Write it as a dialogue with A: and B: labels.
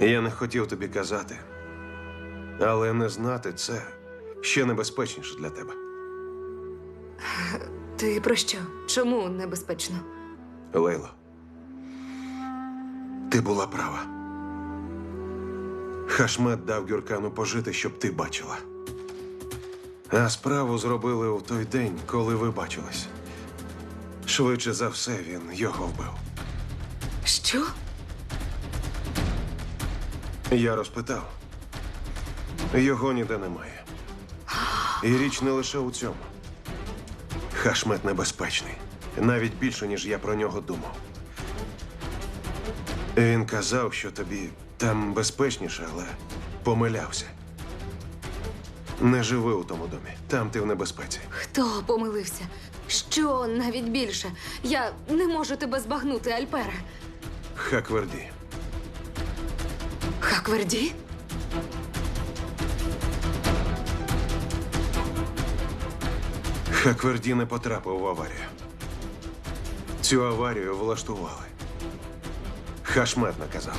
A: Я не хотів тобі казати, але не знати це ще небезпечніше для тебе.
B: Ти про що? Чому небезпечно?
A: Лейло, ти була права. Хашмет дав Гюркану пожити, щоб ти бачила. А справу зробили у той день, коли ви бачились. Швидше за все, він його вбив.
B: Що?
A: Я розпитав. Його ніде немає. І річ не лише у цьому. Хашмет небезпечний. Навіть більше, ніж я про нього думав. Він казав, що тобі там безпечніше, але помилявся. Не живи у тому домі. Там ти в небезпеці.
B: Хто помилився? Що навіть більше? Я не можу тебе збагнути, Альпере.
A: Хакверді.
B: Хакверді?
A: Хакверді не потрапив в аварію. Цю аварію влаштували. Хашмет наказав.